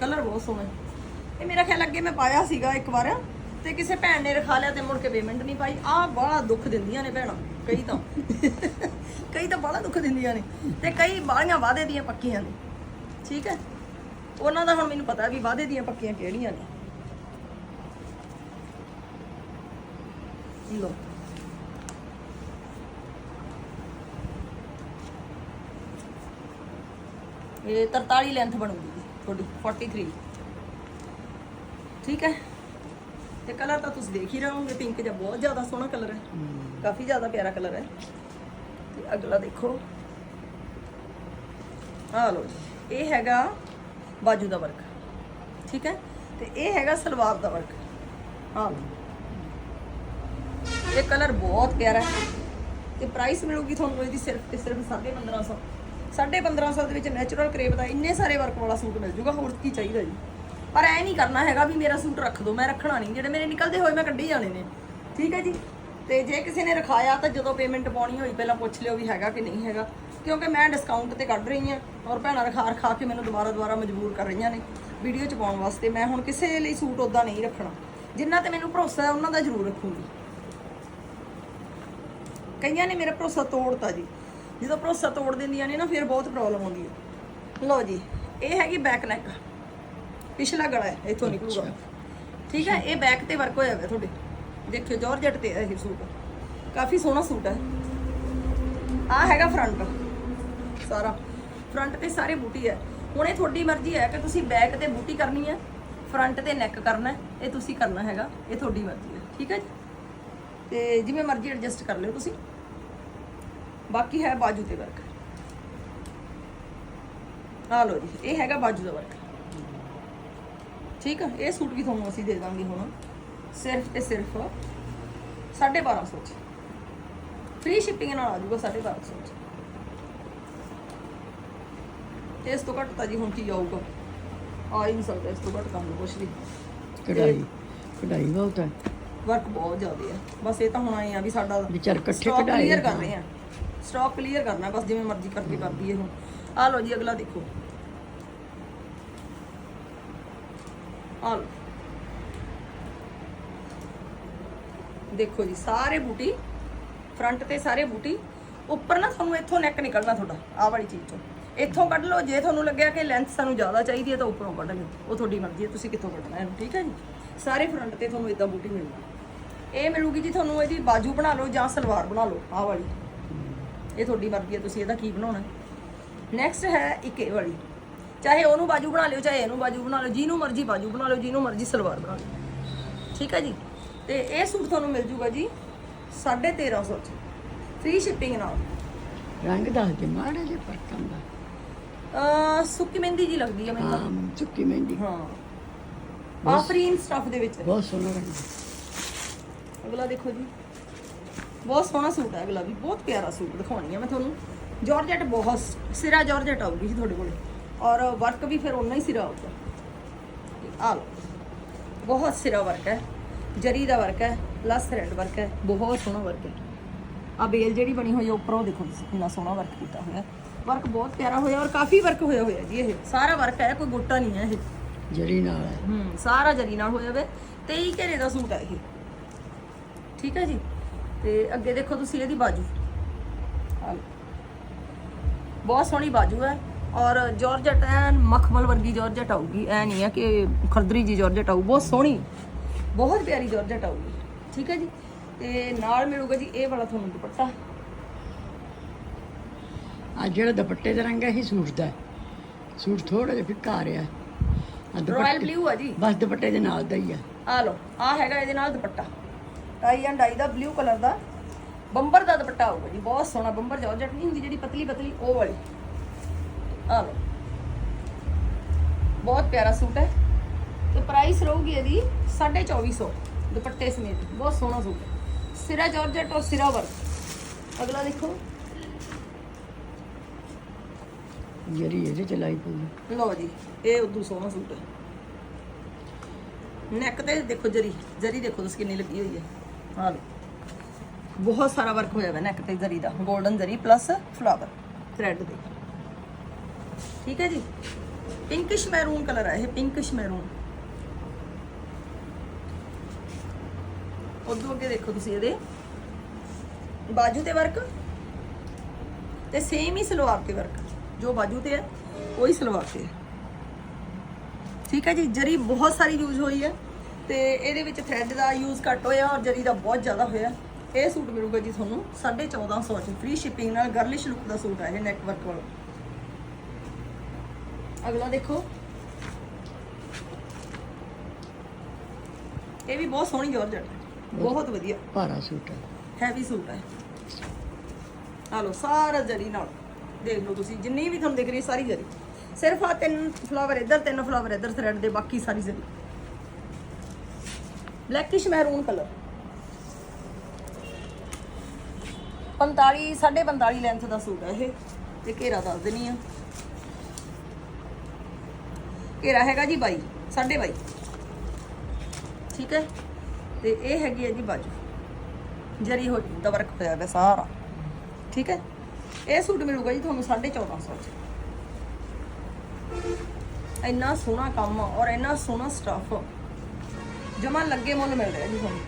ਕਲਰ ਬਹੁਤ ਸੋਹਣਾ। ਇਹ ਮੇਰਾ ਖਿਆਲ ਅੱਗੇ ਮੈਂ ਪਾਇਆ ਸੀਗਾ ਇੱਕ ਵਾਰ ਤੇ ਕਿਸੇ ਭੈਣ ਨੇ ਰਖਾ ਲਿਆ ਤੇ ਮੁੜ ਕੇ ਪੇਮੈਂਟ ਨਹੀਂ ਪਾਈ। ਆਹ ਬੜਾ ਦੁੱਖ ਦਿੰਦੀਆਂ ਨੇ ਭੈਣਾਂ ਕਈ ਤਾਂ। ਕਈ ਤਾਂ ਬੜਾ ਦੁੱਖ ਦਿੰਦੀਆਂ ਨੇ ਤੇ ਕਈ ਬਾਲੀਆਂ ਵਾਅਦੇ ਦੀਆਂ ਪੱਕੀਆਂ ਨੇ। ਠੀਕ ਹੈ? ਉਹਨਾਂ ਦਾ ਹੁਣ ਮੈਨੂੰ ਪਤਾ ਵੀ ਵਾਅਦੇ ਦੀਆਂ ਪੱਕੀਆਂ ਕਿਹੜੀਆਂ ਨੇ। ਲੋ ਇਹ 43 ਲੈਂਥ ਬਣੂਗੀ ਤੁਹਾਡੀ 43 ਠੀਕ ਹੈ? ਤੇ ਕਲਰ ਤਾਂ ਤੁਸੀਂ ਦੇਖ ਹੀ ਰਹੇ ਹੋਗੇ ਪਿੰਕ ਜਿਹਾ ਬਹੁਤ ਜ਼ਿਆਦਾ ਸੋਹਣਾ ਕਲਰ ਹੈ। ਕਾਫੀ ਜ਼ਿਆਦਾ ਪਿਆਰਾ ਕਲਰ ਹੈ। ਤੇ ਅਗਲਾ ਦੇਖੋ। ਆ ਲੋ ਜੀ ਇਹ ਹੈਗਾ ਬਾਜੂ ਦਾ ਵਰਕ ਠੀਕ ਹੈ? ਤੇ ਇਹ ਹੈਗਾ ਸਲਵਾਰ ਦਾ ਵਰਕ ਆ ਲੋ ਇਹ ਕਲਰ ਬਹੁਤ ਪਿਆਰਾ ਹੈ। ਤੇ ਪ੍ਰਾਈਸ ਮਿਲੂਗੀ ਤੁਹਾਨੂੰ ਇਹਦੀ ਸਿਰਫ ਤੇ ਸਿਰਫ 1550 1550 ਦੇ ਵਿੱਚ ਨੈਚੁਰਲ ਕਰੇਪ ਦਾ ਇੰਨੇ ਸਾਰੇ ਵਰਕ ਵਾਲਾ ਸੂਟ ਮਿਲ ਜੂਗਾ, ਹੋਰ ਕੀ ਚਾਹੀਦਾ ਜੀ? ਪਰ ਐ ਨਹੀਂ ਕਰਨਾ ਹੈਗਾ ਵੀ ਮੇਰਾ ਸੂਟ ਰੱਖ ਦਿਓ ਮੈਂ ਰੱਖਣਾ ਨਹੀਂ। ਜਿਹੜੇ ਮੇਰੇ ਨਿਕਲਦੇ ਹੋਏ ਮੈਂ ਕੱਢੀ ਜਾਣੇ ਨੇ। ਠੀਕ ਹੈ ਜੀ? ਤੇ ਜੇ ਕਿਸੇ ਨੇ ਰਖਾਇਆ ਤਾਂ ਜਦੋਂ ਪੇਮੈਂਟ ਪਾਉਣੀ ਹੋਈ, ਪਹਿਲਾਂ ਪੁੱਛ ਲਿਓ ਵੀ ਹੈਗਾ ਕਿ ਨਹੀਂ ਹੈਗਾ। ਕਿਉਂਕਿ ਮੈਂ ਡਿਸਕਾਊਂਟ ਤੇ ਕੱਢ ਰਹੀ ਹਾਂ ਔਰ ਭੈਣਾਂ ਰਖਾ ਰਖਾ ਕੇ ਮੈਨੂੰ ਦੁਬਾਰਾ ਦੁਬਾਰਾ ਮਜਬੂਰ ਕਰ ਰਹੀਆਂ ਨੇ ਵੀਡੀਓ ਚ ਪਾਉਣ ਵਾਸਤੇ। ਮੈਂ ਹੁਣ ਕਿਸੇ ਲਈ ਸੂਟ ਉਦਾਂ ਨਹੀਂ ਰੱਖਣਾ। ਜਿਨ੍ਹਾਂ ਤੇ ਮੈਨੂੰ ਭਰੋਸਾ ਹੈ, ਉਹਨਾਂ ਦਾ ਜ਼ਰੂਰ ਰੱਖੂੰਗੀ। ਕਈਆਂ ਨੇ ਮੇਰਾ ਭਰੋਸਾ ਤੋੜਤਾ ਜੀ। ਜਦੋਂ ਭਰੋਸਾ ਤੋੜ ਦਿੰਦੀਆਂ ਨੇ ਨਾ ਫਿਰ ਬਹੁਤ ਪ੍ਰੋਬਲਮ ਆਉਂਦੀ ਹੈ ਲਓ ਜੀ ਇਹ ਹੈਗੀ ਬੈਕ ਨੈਕ ਪਿਛਲਾ ਗਲਾ ਹੈ ਇੱਥੋਂ ਨਿਕਲੂਗਾ। ਠੀਕ ਹੈ ਇਹ ਬੈਕ ਤੇ ਵਰਕ ਹੋਇਆ ਹੋਇਆ ਤੁਹਾਡੇ। ਦੇਖਿਓ ਜਾਰਜਟ ਤੇ ਹੈ ਇਹ ਸੂਟ। ਕਾਫੀ ਸੋਹਣਾ ਸੂਟ ਹੈ ਆ ਹੈਗਾ ਫਰੰਟ ਸਾਰਾ। ਫਰੰਟ ਤੇ ਸਾਰੇ ਬੂਟੀ ਹੈ ਹੁਣ ਇਹ ਤੁਹਾਡੀ ਮਰਜ਼ੀ ਹੈ ਕਿ ਤੁਸੀਂ ਬੈਕ ਤੇ ਬੂਟੀ ਕਰਨੀ ਹੈ ਫਰੰਟ ਤੇ ਨੈਕ ਕਰਨਾ ਇਹ ਤੁਸੀਂ ਕਰਨਾ ਹੈਗਾ। ਇਹ ਤੁਹਾਡੀ ਮਰਜ਼ੀ ਹੈ ਠੀਕ ਹੈ ਜੀ? ਤੇ ਜਿਵੇਂ ਮਰਜ਼ੀ ਐਡਜਸਟ ਕਰ ਲਿਓ ਤੁਸੀਂ। ਬਾਕੀ ਹੈ ਬਾਜੂ ਤੇ ਵਰਕ। ਆ ਲਓ ਜੀ ਇਹ ਹੈਗਾ ਬਾਜੂ ਦਾ ਵਰਕ। ਠੀਕ ਆ ਇਹ ਸੂਟ ਵੀ ਤੁਹਾਨੂੰ ਅਸੀਂ ਦੇ ਦਾਂਗੇ ਹੁਣ। ਸਿਰਫ ਤੇ ਸਿਰਫ 1250 ਚ। ਫ੍ਰੀ ਸ਼ਿਪਿੰਗ ਨਾਲ ਆ ਜਾਊਗਾ 1250 ਚ। ਇਸ ਤੋਂ ਘੱਟ ਤਾਂ ਜੀ ਹੁਣ ਕੀ ਆਊਗਾ? ਆ ਹੀ ਨਹੀਂ ਸਕਦਾ ਇਸ ਤੋਂ ਘੱਟ ਕੰਮ ਕੁਛ ਵੀ। ਕਢਾਈ ਕਢਾਈ ਬਹੁਤ ਹੈ। ਵਰਕ ਬਹੁਤ ਜ਼ਿਆਦਾ ਹੈ ਬਸ ਇਹ ਤਾਂ ਹੁਣ ਆਏ ਆ ਵੀ ਸਾਡਾ ਵਿਚਾਰ ਇਕੱਠੇ ਕਲੀਅਰ ਕਰ ਰਹੇ ਆ। ਸਟਾਕ ਕਲੀਅਰ ਕਰਨਾ, ਬਸ ਜਿਵੇਂ ਮਰਜ਼ੀ ਕਰਕੇ ਕਰਦੀ ਇਹ ਹੁਣ। ਆ ਲਓ ਜੀ, ਅਗਲਾ ਦੇਖੋ। ਆ ਲਓ। ਦੇਖੋ ਜੀ, ਸਾਰੇ ਬੂਟੀ ਫਰੰਟ ਤੇ ਸਾਰੇ ਬੂਟੀ, ਉੱਪਰ ਨਾ ਤੁਹਾਨੂੰ ਇੱਥੋਂ ਨੈਕ ਨਿਕਲਣਾ ਤੁਹਾਡਾ, ਆਹ ਵਾਲੀ ਚੀਜ਼ ਤੋਂ। ਇੱਥੋਂ ਕੱਢ ਲਓ, ਜੇ ਤੁਹਾਨੂੰ ਲੱਗਿਆ ਕਿ ਲੈਂਥ ਸਾਨੂੰ ਜ਼ਿਆਦਾ ਚਾਹੀਦੀ ਹੈ ਤਾਂ ਉੱਪਰੋਂ ਕੱਢ ਲਿਓ। ਉਹ ਤੁਹਾਡੀ ਮਰਜ਼ੀ ਹੈ ਤੁਸੀਂ ਕਿੱਥੋਂ ਕੱਢਣਾ ਇਹਨੂੰ, ਠੀਕ ਹੈ ਜੀ? ਸਾਰੇ ਫਰੰਟ ਤੇ ਤੁਹਾਨੂੰ ਇਦਾਂ ਬੂਟੀ ਮਿਲਣਾ। ਇਹ ਮਿਲੂਗੀ ਜੀ, ਤੁਹਾਨੂੰ ਇਹਦੀ ਬਾਜੂ ਬਣਾ ਲਓ ਜਾਂ ਸਲਵਾਰ ਬਣਾ ਲਓ, ਆਹ ਵਾਲੀ। ਇਹ ਤੁਹਾਡੀ ਮਰਜ਼ੀ ਹੈ ਤੁਸੀਂ ਇਹਦਾ ਕੀ ਬਣਾਉਣਾ? ਨੈਕਸਟ ਹੈ ਇੱਕ ਇਹ ਵਾਲੀ। ਚਾਹੇ ਉਹਨੂੰ ਬਾਜੂ ਬਣਾ ਲਿਓ ਚਾਹੇ ਇਹਨੂੰ ਬਾਜੂ ਬਣਾ ਲਿਓ ਜਿਹਨੂੰ ਮਰਜ਼ੀ ਬਾਜੂ ਬਣਾ ਲਿਓ ਜਿਹਨੂੰ ਮਰਜ਼ੀ ਸਲਵਾਰ ਬਣਾ ਲਿਓ। ਠੀਕ ਹੈ ਜੀ? ਤੇ ਇਹ ਸੂਟ ਤੁਹਾਨੂੰ ਮਿਲ ਜੂਗਾ ਜੀ 1350 ਚ। ਫ੍ਰੀ ਸ਼ਿਪਿੰਗ ਨਾਲ। ਰੰਗ ਦੱਸ ਦੇ ਮਾੜੇ ਜੇ ਪਰਤਾਂ ਦਾ ਅਹ ਸੁੱਕੀ ਮਹਿੰਦੀ ਜੀ ਲੱਗਦੀ ਹੈ ਮੈਨੂੰ ਤਾਂ। ਹਾਂ ਚੁੱਕੀ ਮਹਿੰਦੀ। ਹਾਂ। ਆਫਰੀਨ ਸਟਫ ਦੇ ਵਿੱਚ। ਬਹੁਤ ਸੋਹਣਾ ਰੰਗ। ਅਗਲਾ ਦੇਖੋ ਜੀ। ਬਹੁਤ ਸੋਹਣਾ ਸੂਟ ਹੈ ਅਗਲਾ ਵੀ ਬਹੁਤ ਪਿਆਰਾ ਸੂਟ ਦਿਖਾਉਣੀ ਹੈ ਮੈਂ ਤੁਹਾਨੂੰ। ਜਾਰਜਟ ਬਹੁਤ ਸਿਰਾ ਜਾਰਜਟ ਆਊਗੀ ਜੀ ਤੁਹਾਡੇ ਕੋਲੇ। ਔਰ ਵਰਕ ਵੀ ਫਿਰ ਉਨਾ ਹੀ ਸਿਰਾ ਆਊਗਾ। ਆ ਲਓ ਬਹੁਤ ਸਿਰਾ ਵਰਕ ਹੈ ਜਰੀ ਦਾ ਵਰਕ ਹੈ ਪਲੱਸ ਥ੍ਰੈਡ ਵਰਕ ਹੈ ਬਹੁਤ ਸੋਹਣਾ ਵਰਕ ਹੈ। ਆ ਬੇਲ ਜਿਹੜੀ ਬਣੀ ਹੋਈ ਹੈ ਉੱਪਰੋਂ ਦੇਖੋ ਤੁਸੀਂ ਕਿੰਨਾ ਸੋਹਣਾ ਵਰਕ ਕੀਤਾ ਹੋਇਆ ਵਰਕ ਬਹੁਤ ਪਿਆਰਾ ਹੋਇਆ ਔਰ ਕਾਫੀ ਵਰਕ ਹੋਇਆ ਹੋਇਆ ਜੀ ਇਹ। ਸਾਰਾ ਵਰਕ ਹੈ ਕੋਈ ਗੋਟਾ ਨਹੀਂ ਹੈ ਇਹ। ਜਰੀ ਨਾਲ ਹੈ। ਹੂੰ ਸਾਰਾ ਜਰੀ ਨਾਲ ਹੋਇਆ ਵੇ। 23 ਘੇਰੇ ਦਾ ਸੂਟ ਹੈ ਇਹ। ਠੀਕ ਹੈ ਜੀ? ਤੇ ਅੱਗੇ ਦੇਖੋ ਤੁਸੀਂ ਇਹਦੀ ਬਾਜੂ। ਬਹੁਤ ਸੋਹਣੀ ਬਾਜੂ ਹੈ ਔਰ ਜਾਰਜਟ ਐਨ ਮਖਮਲ ਵਰਗੀ ਜਾਰਜਟ ਆਊਗੀ। ਐ ਨਹੀਂ ਹੈ ਕਿ ਖਰਦਰੀ ਜੀ ਜਾਰਜਟ ਆਊ। ਬਹੁਤ ਸੋਹਣੀ ਬਹੁਤ ਪਿਆਰੀ ਜਾਰਜਟ ਆਊਗੀ। ਠੀਕ ਹੈ ਜੀ? ਤੇ ਨਾਲ ਮਿਲੂਗਾ ਜੀ ਇਹ ਵਾਲਾ ਤੁਹਾਨੂੰ ਦੁਪੱਟਾ। ਆ ਜਿਹੜਾ ਦੁਪੱਟੇ ਦਾ ਰੰਗ ਹੈ ਇਹ ਸੂਟ ਦਾ ਹੈ। ਸੂਟ ਥੋੜਾ ਜਿਹਾ ਫਿੱਕਾ ਰਿਹਾ ਆ ਰਾਇਲ ਬਲੂ ਆ ਜੀ। ਬਸ ਦੁਪੱਟੇ ਦੇ ਨਾਲ ਦਾ ਹੀ ਆ ਆ ਲਓ ਆ ਹੈਗਾ ਇਹਦੇ ਨਾਲ ਦੁਪੱਟਾ। ਟਾਈ ਐਂਡ ਡਾਈ ਦਾ ਬਲੂ ਕਲਰ ਦਾ। ਬੰਬਰ ਦਾ ਦੁਪੱਟਾ ਆਊਗਾ ਜੀ ਬਹੁਤ ਸੋਹਣਾ ਬੰਬਰ ਜਾਰਜਟ ਨਹੀਂ ਹੁੰਦੀ ਜਿਹੜੀ ਪਤਲੀ ਪਤਲੀ ਉਹ ਵਾਲੀ। ਆ ਲਓ। ਬਹੁਤ ਪਿਆਰਾ ਸੂਟ ਹੈ। ਤੇ ਪ੍ਰਾਈਸ ਰਹੂਗੀ ਇਹਦੀ 2450 ਦੁਪੱਟੇ ਸਮੇਤ। ਬਹੁਤ ਸੋਹਣਾ ਸੂਟ ਹੈ। ਸਿਰਾ ਜਾਰਜਟ ਔਰ ਸਿਰਾ ਵਰਕ। ਅਗਲਾ ਦੇਖੋ। ਜਰੀ ਇਹਦੇ ਚ ਲਾਈ ਪਈ ਲਓ ਜੀ ਇਹ ਉਦੋਂ ਸੋਹਣਾ ਸੂਟ ਹੈ। ਨੈਕ ਤੇ ਦੇਖੋ ਜਰੀ। ਜਰੀ ਦੇਖੋ ਤੁਸੀਂ ਕਿੰਨੀ ਲੱਗੀ ਹੋਈ ਹੈ। ਆ ਲਓ ਬਹੁਤ ਸਾਰਾ ਵਰਕ ਹੋਇਆ ਹੋਇਆ ਨੈਕ ਤੇ ਜਰੀ ਦਾ 골ਡਨ ਜਰੀ ਪਲੱਸ ਫਲਾਵਰ ਥ੍ਰੈਡ ਦੇ। ਠੀਕ ਹੈ ਜੀ? ਪਿੰਕਿਸ਼ ਮੈਰੂਨ ਕਲਰ ਹੈ ਇਹ ਪਿੰਕਿਸ਼ ਮੈਰੂਨ ਉਦੋਂ ਅੱਗੇ ਦੇਖੋ ਤੁਸੀਂ ਇਹਦੇ। ਬਾਜੂ ਤੇ ਵਰਕ ਤੇ ਸੇਮ ਹੀ ਸਲਵਾਰ ਤੇ ਵਰਕ ਜੋ ਬਾਜੂ ਤੇ ਹੈ, ਉਹੀ ਸਲਵਾਰ ਤੇ ਹੈ। ਠੀਕ ਹੈ ਜੀ? ਜਰੀ ਬਹੁਤ ਸਾਰੀ ਯੂਜ਼ ਹੋਈ ਹੈ। ਤੇ ਇਹਦੇ ਵਿੱਚ ਥ੍ਰੈਡ ਦਾ ਯੂਜ਼ ਘੱਟ ਹੋਇਆ ਔਰ ਜਰੀ ਦਾ ਬਹੁਤ ਜ਼ਿਆਦਾ ਹੋਇਆ। ਇਹ ਸੂਟ ਮਿਲੂਗਾ ਜੀ ਤੁਹਾਨੂੰ 1450 ਚ। ਫ੍ਰੀ ਸ਼ਿਪਿੰਗ ਨਾਲ ਗਰਲਿਸ਼ ਲੁੱਕ ਦਾ ਸੂਟ ਹੈ ਇਹ ਨੈਕ ਵਰਕ ਵਾਲਾ। ਅਗਲਾ ਦੇਖੋ। ਇਹ ਵੀ ਬਹੁਤ ਸੋਹਣੀ ਜਾਰਜਟ ਹੈ ਬਹੁਤ ਵਧੀਆ। ਭਾਰਾ ਸੂਟ ਹੈ ਹੈਵੀ ਸੂਟ ਹੈ ਆ ਲਓ ਸਾਰਾ ਜਰੀ ਨਾਲ। ਦੇਖ ਲਓ ਤੁਸੀਂ ਜਿੰਨੀ ਵੀ ਤੁਹਾਨੂੰ ਦਿਖ ਰਹੀ ਸਾਰੀ ਜਰੀ। ਸਿਰਫ ਆ ਤਿੰਨ ਫਲਾਵਰ ਇੱਧਰ ਤਿੰਨ ਫਲਾਵਰ ਇੱਧਰ ਥ੍ਰੈਡ ਦੇ ਬਾਕੀ ਸਾਰੀ ਜਰੀ। Blackish maroon colour. 45 45 ਲੈਂਥ ਦਾ ਸੂਟ ਹੈ ਇਹ, ਤੇ ਘੇਰਾ ਦੱਸ ਦਿੰਨੀ ਆ। ਘੇਰਾ ਹੈਗਾ ਜੀ 22 22 ਠੀਕ ਹੈ? ਤੇ ਇਹ ਹੈਗੀ ਹੈ ਜੀ ਬਾਜੂ। ਜਰੀ ਹੋ ਦਾ ਵਰਕ ਹੋਇਆ ਹੋਇਆ ਸਾਰਾ। ਠੀਕ ਹੈ? ਇਹ ਸੂਟ ਮਿਲੂਗਾ ਜੀ ਤੁਹਾਨੂੰ 1450 ਚ। ਇੰਨਾ ਸੋਹਣਾ ਕੰਮ ਔਰ ਇੰਨਾ ਸੋਹਣਾ ਸਟਫ ਜਮਾ ਲੱਗੇ ਮੁੱਲ ਮਿਲ ਰਿਹਾ ਜੀ ਤੁਹਾਨੂੰ।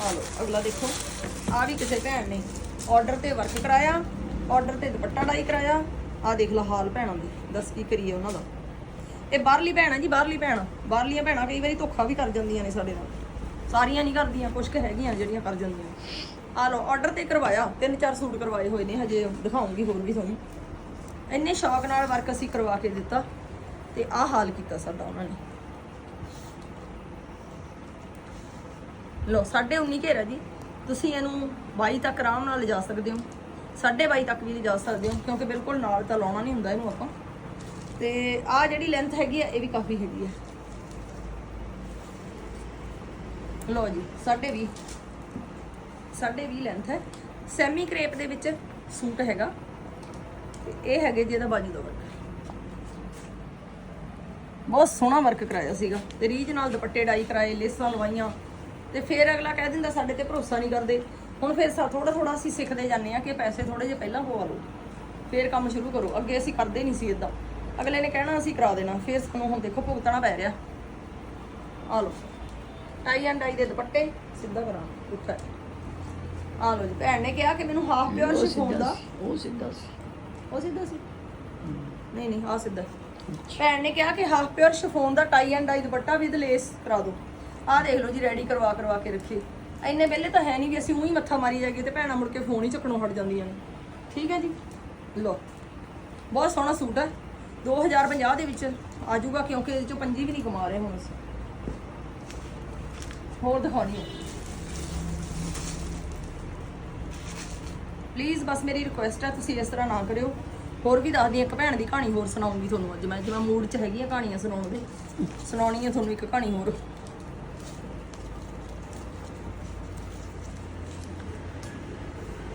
ਆ ਲਓ, ਅਗਲਾ ਦੇਖੋ। ਆ ਵੀ ਕਿਸੇ ਭੈਣ ਨੇ ਆਰਡਰ ਤੇ ਵਰਕ ਕਰਾਇਆ ਆਰਡਰ ਤੇ ਦੁਪੱਟਾ ਡਾਈ ਕਰਾਇਆ। ਆ ਦੇਖ ਲਾ ਹਾਲ ਭੈਣਾਂ ਦੀ, ਦੱਸ ਕੀ ਕਰੀਏ ਉਹਨਾਂ ਦਾ। ਇਹ ਬਾਹਰਲੀ ਭੈਣ ਹੈ ਜੀ, ਬਾਹਰਲੀ ਭੈਣ। ਬਾਹਰਲੀਆਂ ਭੈਣਾਂ ਕਈ ਵਾਰੀ ਧੋਖਾ ਵੀ ਕਰ ਜਾਂਦੀਆਂ ਨੇ ਸਾਡੇ ਨਾਲ। ਸਾਰੀਆਂ ਨਹੀਂ ਕਰਦੀਆਂ ਕੁਝ ਕੁ ਹੈਗੀਆਂ ਜਿਹੜੀਆਂ ਕਰ ਜਾਂਦੀਆਂ। ਆ ਲਓ ਆਰਡਰ ਤੇ ਕਰਵਾਇਆ, ਤਿੰਨ ਚਾਰ ਸੂਟ ਕਰਵਾਏ ਹੋਏ ਨੇ, ਹਜੇ ਦਿਖਾਉਂਗੀ ਹੋਰ ਵੀ ਤੁਹਾਨੂੰ। ਇੰਨੇ ਸ਼ੌਕ ਨਾਲ ਵਰਕ ਅਸੀਂ ਕਰਵਾ ਕੇ ਦਿੱਤਾ ਤੇ ਆਹ ਹਾਲ ਕੀਤਾ ਸਾਡਾ ਉਹਨਾਂ ਨੇ। ਲੋ 19.5 ਘੇਰਾ ਜੀ। ਤੁਸੀਂ ਇਹਨੂੰ 22 ਤੱਕ ਆਰਾਮ ਨਾਲ ਲਿਜਾ ਸਕਦੇ ਹੋ। 22.5 ਤੱਕ ਵੀ ਲਿਜਾ ਸਕਦੇ ਹੋ, ਕਿਉਂਕਿ ਬਿਲਕੁਲ ਨਾਲ ਤਾਂ ਲਾਉਣਾ ਨਹੀਂ ਹੁੰਦਾ ਇਹਨੂੰ ਆਪਾਂ। ਤੇ ਆ ਜਿਹੜੀ ਲੈਂਥ ਹੈਗੀ ਆ, ਇਹ ਵੀ ਕਾਫੀ ਹੈਗੀ ਆ। ਲੋ ਜੀ 20.5 20.5 ਲੈਂਥ ਹੈ। ਸੈਮੀ ਕ੍ਰੇਪ ਦੇ ਵਿੱਚ ਸੂਟ ਹੈਗਾ। ਇਹ ਹੈਗੇ ਜੀ ਇਹਦਾ ਬਾਜੂ ਦਾ ਵਰਕ ਬਹੁਤ ਸੋਹਣਾ ਵਰਕ ਕਰਾਇਆ ਸੀਗਾ। ਤੇ ਰੀਜ ਨਾਲ ਦੁਪੱਟੇ ਡਾਈ ਕਰਾਏ ਲੇਸਾਂ ਲਵਾਈਆਂ। ਤੇ ਫਿਰ ਅਗਲਾ ਕਹਿ ਦਿੰਦਾ ਸਾਡੇ ਤੇ ਭਰੋਸਾ ਨਹੀਂ ਕਰਦੇ। ਹੁਣ ਫਿਰ ਸਾ ਥੋੜਾ ਥੋੜਾ ਅਸੀਂ ਸਿੱਖਦੇ ਜਾਂਦੇ ਆ ਕਿ ਪੈਸੇ ਥੋੜੇ ਜਿਹਾ ਪਹਿਲਾਂ ਪਵਾ ਲਓ। ਫਿਰ ਕੰਮ ਸ਼ੁਰੂ ਕਰੋ। ਅੱਗੇ ਅਸੀਂ ਕਰਦੇ ਨਹੀਂ ਸੀ ਇਦਾਂ ਅਗਲੇ ਨੇ ਕਹਿਣਾ ਅਸੀਂ ਕਰਾ ਦੇਣਾ। ਫਿਰ ਸਾਨੂੰ ਹੁਣ ਦੇਖੋ ਭੁਗਤਣਾ ਪੈ ਰਿਹਾ। ਆ ਲਓ। ਟਾਈ ਐਂਡ ਡਾਈ ਦੇ ਦੁਪੱਟੇ ਸਿੱਧਾ ਕਰਾਂ ਉੱਠਾ ਆ ਲਓ ਜੀ। ਭੈਣ ਨੇ ਕਿਹਾ ਕਿ ਮੈਨੂੰ ਹਾਫ ਪਿਓਰ ਸ਼ਿਫੋਨ ਦਾ। ਉਹ ਸਿੱਧਾ ਸੀ। ਉਹ ਸਿੱਧਾ ਸੀ। ਨਹੀਂ ਨਹੀਂ ਆ ਸਿੱਧਾ। ਭੈਣ ਨੇ ਕਿਹਾ ਕਿ ਹਾਫ ਪਿਓਰ ਸ਼ਿਫੋਨ ਦਾ ਟਾਈ ਐਂਡ ਡਾਈ ਦੁਪੱਟਾ ਵਿਦ ਲੇਸ ਕਰਾ ਦਿਓ ਆਹ ਦੇਖ ਲਓ ਜੀ ਰੈਡੀ ਕਰਵਾ ਕਰਵਾ ਕੇ ਰੱਖੇ। ਇੰਨੇ ਪਹਿਲੇ ਤਾਂ ਹੈ ਨਹੀਂ ਵੀ ਅਸੀਂ ਉਹੀ ਮੱਥਾ ਮਾਰੀ ਜਾਈਏ ਤੇ ਭੈਣਾਂ ਮੁੜ ਕੇ ਫੋਨ ਹੀ ਚੱਕਣੋਂ ਹਟ ਜਾਂਦੀਆਂ ਨੇ। ਠੀਕ ਹੈ ਜੀ? ਲਓ ਬਹੁਤ ਸੋਹਣਾ ਸੂਟ ਹੈ। 2050 ਦੇ ਵਿੱਚ ਆ ਜਾਊਗਾ ਕਿਉਂਕਿ ਇਹਦੇ ਚੋਂ ਪੰਜੀ ਵੀ ਨਹੀਂ ਕਮਾ ਰਹੇ ਹੁਣ ਅਸੀਂ। ਹੋਰ ਦਿਖਾਉਣੀ ਹੈ। ਪਲੀਜ਼ ਬਸ ਮੇਰੀ ਰਿਕੁਐਸਟ ਹੈ, ਤੁਸੀਂ ਇਸ ਤਰ੍ਹਾਂ ਨਾ ਕਰਿਓ। ਹੋਰ ਵੀ ਦੱਸਦੀ ਇੱਕ ਭੈਣ ਦੀ ਕਹਾਣੀ ਹੋਰ ਸੁਣਾਉਂਗੀ ਤੁਹਾਨੂੰ ਅੱਜ ਮੈਂ, ਜਿਵੇਂ ਮੂਡ 'ਚ ਹੈਗੀ ਆ ਕਹਾਣੀਆਂ ਸੁਣਾਉਣ ਦੇ। ਸੁਣਾਉਣੀ ਹੈ ਤੁਹਾਨੂੰ ਇੱਕ ਕਹਾਣੀ ਹੋਰ।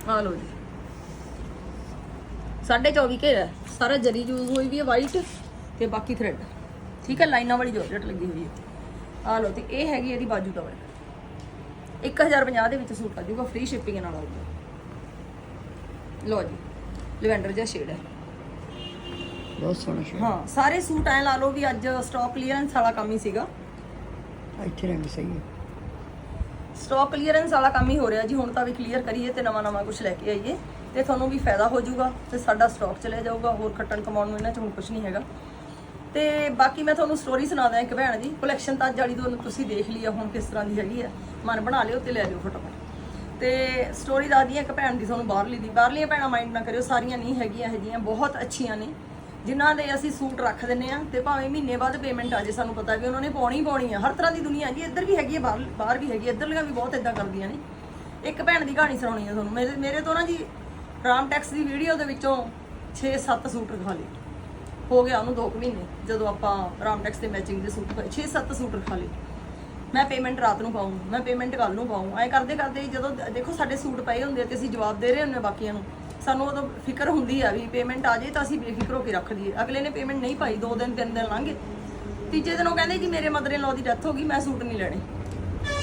ਆ ਲਓ ਜੀ। ਸਾਢੇ 24 ਘੇਰ ਹੈ, ਸਾਰਾ ਜਰੀ ਯੂਜ਼ ਹੋਈ ਵੀ ਹੈ ਵਾਈਟ ਤੇ ਬਾਕੀ ਥ੍ਰੈਡ ਠੀਕ ਹੈ, ਲਾਈਨਾਂ ਵਾਲੀ ਜੋਰਜਟ ਲੱਗੀ ਹੋਈ ਹੈ। ਆ ਲਓ ਤੇ ਇਹ ਹੈਗੀ ਇਹਦੀ ਬਾਜੂ ਦਾ ਵਰਕ 1050 ਦੇ ਵਿੱਚ ਸੂਟ ਆ ਜਾਊਗਾ ਫ੍ਰੀ ਸ਼ਿਪਿੰਗ ਨਾਲ ਆਊਗਾ। ਲਓ ਜੀ ਲਵੈਂਡਰ ਜਿਹਾ ਸ਼ੇਡ ਹੈ। ਬਹੁਤ ਸੋਹਣਾ ਸ਼ੇਡ ਹਾਂ ਸਾਰੇ ਸੂਟ ਐ ਲਾ ਲਓ ਵੀ ਅੱਜ ਸਟਾਕ ਕਲੀਅਰੈਂਸ ਵਾਲਾ ਕੰਮ ਹੀ ਸੀਗਾ। ਇੱਥੇ ਰੰਗ ਸਹੀ ਹੈ। ਸਟਾਕ ਕਲੀਅਰੈਂਸ ਵਾਲਾ ਕੰਮ ਹੀ ਹੋ ਰਿਹਾ ਜੀ ਹੁਣ ਤਾਂ ਵੀ ਕਲੀਅਰ ਕਰੀਏ ਤੇ ਨਵਾਂ ਨਵਾਂ ਕੁਝ ਲੈ ਕੇ ਆਈਏ ਤੇ ਤੁਹਾਨੂੰ ਵੀ ਫਾਇਦਾ ਹੋ ਜਾਊਗਾ ਤੇ ਸਾਡਾ ਸਟਾਕ ਚਲੇ ਜਾਊਗਾ ਹੋਰ ਖੱਟਣ ਕਮਾਉਣ ਨੂੰ ਇਹਨਾਂ ਚ ਹੁਣ ਕੁਝ ਨਹੀਂ ਹੈਗਾ। ਤੇ ਬਾਕੀ ਮੈਂ ਤੁਹਾਨੂੰ ਸਟੋਰੀ ਸੁਣਾਦਾ ਇੱਕ ਭੈਣ ਦੀ ਕਲੈਕਸ਼ਨ ਤਾਂ ਅੱਜ ਵਾਲੀ ਤੋਂ ਤੁਸੀਂ ਦੇਖ ਲਈ ਆ ਹੁਣ ਕਿਸ ਤਰ੍ਹਾਂ ਦੀ ਹੈਗੀ ਆ। ਮਨ ਬਣਾ ਲਿਓ ਤੇ ਲੈ ਲਿਓ ਫਟਾਫਟ। ਤੇ ਸਟੋਰੀ ਦੱਸਦੀ ਆ ਇੱਕ ਭੈਣ ਦੀ ਤੁਹਾਨੂੰ ਬਾਹਰਲੀ ਦੀ। ਬਾਹਰਲੀਆਂ ਭੈਣਾਂ ਮਾਈਂਡ ਨਾ ਕਰਿਓ ਸਾਰੀਆਂ ਨਹੀਂ ਹੈਗੀਆਂ ਇਹ ਜਿਹੀਆਂ ਬਹੁਤ ਅੱਛੀਆਂ ਨੇ ਜਿਨ੍ਹਾਂ ਦੇ ਅਸੀਂ ਸੂਟ ਰੱਖ ਦਿੰਨੇ ਆ ਤੇ ਭਾਵੇਂ ਮਹੀਨੇ ਬਾਅਦ ਪੇਮੈਂਟ ਆ ਜੇ ਸਾਨੂੰ ਪਤਾ ਵੀ ਉਹਨਾਂ ਨੇ ਪਾਉਣੀ ਹੀ ਪਾਉਣੀ ਆ। ਹਰ ਤਰ੍ਹਾਂ ਦੀ ਦੁਨੀਆ ਜੀ ਇੱਧਰ ਵੀ ਹੈਗੀ ਆ ਬਾਹਰ ਬਾਹਰ ਵੀ ਹੈਗੀ ਆ, ਇੱਧਰਲੀਆਂ ਵੀ ਬਹੁਤ ਇਦਾਂ ਕਰਦੀਆਂ ਨੇ। ਇੱਕ ਭੈਣ ਦੀ ਕਹਾਣੀ ਸੁਣਾਉਣੀ ਆ ਤੁਹਾਨੂੰ। ਮੇਰੇ ਮੇਰੇ ਤੋਂ ਨਾ ਜੀ ਰਾਮ ਟੈਕਸ ਦੀ ਵੀਡੀਓ ਦੇ ਵਿੱਚੋਂ 6-7 ਸੂਟ ਰਖਾ ਲਏ। ਹੋ ਗਿਆ ਉਹਨੂੰ 2 ਮਹੀਨੇ ਜਦੋਂ ਆਪਾਂ ਰਾਮ ਟੈਕਸ ਦੇ ਮੈਚਿੰਗ ਦੇ ਸੂਟ 6-7 ਸੂਟ ਰਖਾ ਲਏ। ਮੈਂ ਪੇਮੈਂਟ ਰਾਤ ਨੂੰ ਪਾਉਂ ਮੈਂ ਪੇਮੈਂਟ ਕੱਲ ਨੂੰ ਪਾਉਂ ਐ ਕਰਦੇ ਕਰਦੇ ਜਦੋਂ ਦੇਖੋ ਸਾਡੇ ਸੂਟ ਪਏ ਹੁੰਦੇ ਆ ਤੇ ਅਸੀਂ ਜਵਾਬ ਦੇ ਰਹੇ ਹੁੰਦੇ ਆ ਬਾਕੀਆਂ ਨੂੰ। ਸਾਨੂੰ ਉਦੋਂ ਫਿਕਰ ਹੁੰਦੀ ਆ ਵੀ ਪੇਮੈਂਟ ਆ ਜੇ ਤਾਂ ਅਸੀਂ ਬੇਫਿਕਰ ਹੋ ਕੇ ਰੱਖ ਲਈਏ। ਅਗਲੇ ਨੇ ਪੇਮੈਂਟ ਨਹੀਂ ਪਾਈ, ਦੋ ਦਿਨ, ਤਿੰਨ ਦਿਨ ਲੰਘੇ ਤੀਜੇ ਦਿਨ ਉਹ ਕਹਿੰਦੇ ਜੀ ਮੇਰੇ ਮਦਰ ਇਨ ਲਾ ਦੀ ਡੈਥ ਹੋ ਗਈ, ਮੈਂ ਸੂਟ ਨਹੀਂ ਲੈਣੇ।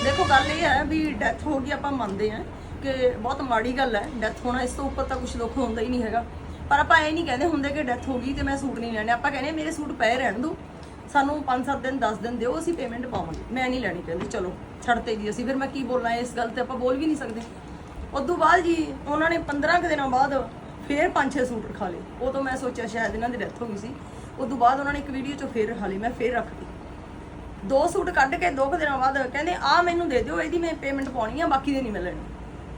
ਦੇਖੋ ਗੱਲ ਇਹ ਹੈ ਵੀ ਡੈਥ ਹੋ ਗਈ ਆਪਾਂ ਮੰਨਦੇ ਆ ਕਿ ਬਹੁਤ ਮਾੜੀ ਗੱਲ ਹੈ। ਡੈਥ ਹੋਣਾ ਇਸ ਤੋਂ ਉੱਪਰ ਤਾਂ ਕੁਝ ਦੁੱਖ ਹੁੰਦਾ ਹੀ ਨਹੀਂ ਹੈਗਾ। ਪਰ ਆਪਾਂ ਇਹ ਨਹੀਂ ਕਹਿੰਦੇ ਹੁੰਦੇ ਕਿ ਡੈਥ ਹੋ ਗਈ ਤੇ ਮੈਂ ਸੂਟ ਨਹੀਂ ਲੈਣੇ। ਆਪਾਂ ਕਹਿੰਦੇ ਮੇਰੇ ਸੂਟ ਪਏ ਰਹਿਣ ਦੋ ਸਾਨੂੰ 5-7 ਦਿਨ 10 ਦਿਨ ਦਿਓ, ਅਸੀਂ ਪੇਮੈਂਟ ਪਾਵਾਂਗੇ। ਮੈਂ ਨਹੀਂ ਲੈਣੀ ਕਹਿੰਦੀ, ਚਲੋ, ਛੱਡਤੇ ਜੀ ਅਸੀਂ। ਫਿਰ ਮੈਂ ਕੀ ਬੋਲਣਾ ਇਸ ਗੱਲ ਤੇ? ਆਪਾਂ ਬੋਲ ਵੀ ਨਹੀਂ ਸਕਦੇ। ਉਦੋਂ ਬਾਅਦ ਜੀ, ਉਹਨਾਂ ਨੇ 15 ਕੁ ਦਿਨਾਂ ਬਾਅਦ ਫੇਰ ਪੰਜ ਛੇ ਸੂਟ ਰਖਾ ਲਏ। ਉਹ ਤੋਂ ਮੈਂ ਸੋਚਿਆ ਸ਼ਾਇਦ ਇਹਨਾਂ ਦੀ ਡੈਥ ਹੋ ਗਈ ਸੀ। ਉਦੋਂ ਬਾਅਦ ਉਹਨਾਂ ਨੇ ਇੱਕ ਵੀਡੀਓ 'ਚ ਫੇਰ ਰਖਾ ਲਈ, ਮੈਂ ਫੇਰ ਰੱਖਤੀ ਦੋ ਸੂਟ ਕੱਢ ਕੇ ਦੋ ਕੁ ਦਿਨਾਂ ਬਾਅਦ ਕਹਿੰਦੇ, ਆ ਮੈਨੂੰ ਦੇ ਦਿਓ, ਇਹਦੀ ਮੈਂ ਪੇਮੈਂਟ ਪਾਉਣੀ ਆ, ਬਾਕੀ ਦੇ ਨਹੀਂ ਮਿਲਣੀ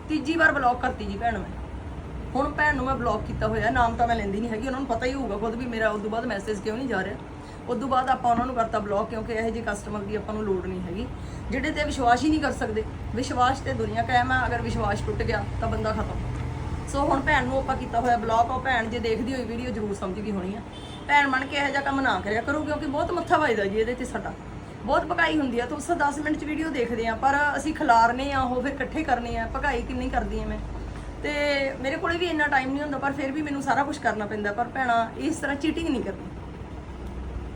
ਤੀਜੀ ਵਾਰ ਬਲੌਕ ਕਰਤੀ ਜੀ ਭੈਣ ਮੈਂ। ਹੁਣ ਭੈਣ ਨੂੰ ਮੈਂ ਬਲੌਕ ਕੀਤਾ ਹੋਇਆ, ਨਾਮ ਤਾਂ ਮੈਂ ਲੈਂਦੀ ਨਹੀਂ ਹੈਗੀ, ਉਹਨਾਂ ਨੂੰ ਪਤਾ ਹੀ ਹੋਊਗਾ ਖੁਦ ਵੀ ਮੇਰਾ ਉਦੋਂ ਬਾਅਦ ਮੈਸੇਜ ਕਿਉਂ ਨਹੀਂ ਜਾ ਰਿਹਾ। ਉਦੋਂ ਬਾਅਦ ਆਪਾਂ ਉਹਨਾਂ ਨੂੰ ਕਰਤਾ ਬਲੌਕ ਕਿਉਂਕਿ ਇਹੋ ਜਿਹੇ ਕਸਟਮਰ ਦੀ ਆਪਾਂ ਨੂੰ ਲੋੜ ਨਹੀਂ ਹੈਗੀ। ਜਿਹੜੇ ਤੇ ਵਿਸ਼ਵਾਸ ਹੀ ਨਹੀਂ ਕਰ ਸਕਦੇ। ਵਿਸ਼ਵਾਸ ਤੇ ਦੁਨੀਆ ਕਾਇਮ ਆ, ਅਗਰ ਵਿਸ਼ਵਾਸ ਟੁੱਟ ਗਿਆ ਤਾਂ ਬੰਦਾ ਖਤਮ। ਸੋ ਹੁਣ ਭੈਣ ਨੂੰ ਆਪਾਂ ਕੀਤਾ ਹੋਇਆ ਬਲੌਕ ਉਹ ਭੈਣ ਜੇ ਦੇਖਦੀ ਹੋਈ ਵੀਡੀਓ ਜ਼ਰੂਰ ਸਮਝ ਗਈ ਹੋਣੀ ਆ। ਭੈਣ ਬਣ ਕੇ ਇਹੋ ਜਿਹਾ ਕੰਮ ਨਾ ਕਰਿਆ ਕਰੋ, ਕਿਉਂਕਿ ਬਹੁਤ ਮੱਥਾ ਵੱਜਦਾ ਜੀ ਇਹਦੇ ਤੇ ਸਾਡਾ। ਬਹੁਤ ਪਕਾਈ ਹੁੰਦੀ ਆ, ਤਾਂ ਤੁਸੀਂ 10 ਮਿੰਟ ਚ ਵੀਡੀਓ ਦੇਖਦੇ ਆ, ਪਰ ਅਸੀਂ ਖਿਲਾਰਨੇ ਆ, ਉਹ ਫਿਰ ਇਕੱਠੇ ਕਰਨੇ ਆ। ਪਕਾਈ ਕਿੰਨੀ ਕਰਦੀ ਆ ਮੈਂ। ਤੇ ਮੇਰੇ ਕੋਲੇ ਵੀ ਇੰਨਾ ਟਾਈਮ ਨਹੀਂ ਹੁੰਦਾ, ਪਰ ਫਿਰ ਵੀ ਮੈਨੂੰ ਸਾਰਾ ਕੁਝ ਕਰਨਾ ਪੈਂਦਾ, ਪਰ ਭੈਣਾ ਇਸ ਤਰ੍ਹਾਂ ਚੀਟਿੰਗ ਨਹੀਂ ਕਰਨੀ।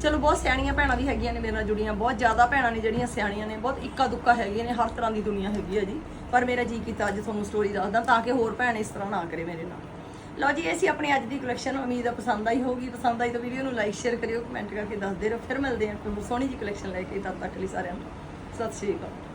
ਚਲੋ ਬਹੁਤ ਸਿਆਣੀਆਂ ਭੈਣਾਂ ਵੀ ਹੈਗੀਆਂ ਨੇ ਮੇਰੇ ਨਾਲ ਜੁੜੀਆਂ, ਬਹੁਤ ਜ਼ਿਆਦਾ ਭੈਣਾਂ ਨੇ ਜਿਹੜੀਆਂ ਸਿਆਣੀਆਂ ਨੇ, ਬਹੁਤ ਇੱਕਾ ਦੁੱਕਾ ਹੈਗੀਆਂ ਨੇ, ਹਰ ਤਰ੍ਹਾਂ ਦੀ ਦੁਨੀਆ ਹੈਗੀ ਹੈ ਜੀ। ਪਰ ਮੇਰਾ ਜੀ ਕੀਤਾ ਅੱਜ ਤੁਹਾਨੂੰ ਸਟੋਰੀ ਦੱਸਦਾ ਤਾਂ ਕਿ ਹੋਰ ਭੈਣ ਇਸ ਤਰ੍ਹਾਂ ਨਾ ਕਰੇ ਮੇਰੇ ਨਾਲ। ਲਓ ਜੀ, ਇਹ ਸੀ ਆਪਣੀ ਅੱਜ ਦੀ ਕਲੈਕਸ਼ਨ ਉਮੀਦ ਆ ਪਸੰਦ ਆਈ ਹੋਊਗੀ। ਪਸੰਦ ਆਈ ਤਾਂ ਵੀਡੀਓ ਨੂੰ ਲਾਈਕ ਸ਼ੇਅਰ ਕਰਿਓ ਕਮੈਂਟ ਕਰਕੇ ਦੱਸਦੇ ਰਹੋ। ਫਿਰ ਮਿਲਦੇ ਹਾਂ ਕੋਈ ਸੋਹਣੀ ਜੀ ਕਲੈਕਸ਼ਨ ਲੈ ਕੇ ਤਦ ਤੱਕ ਲਈ ਸਾਰਿਆਂ ਨੂੰ। ਸਤਿ ਸ਼੍ਰੀ ਅਕਾਲ।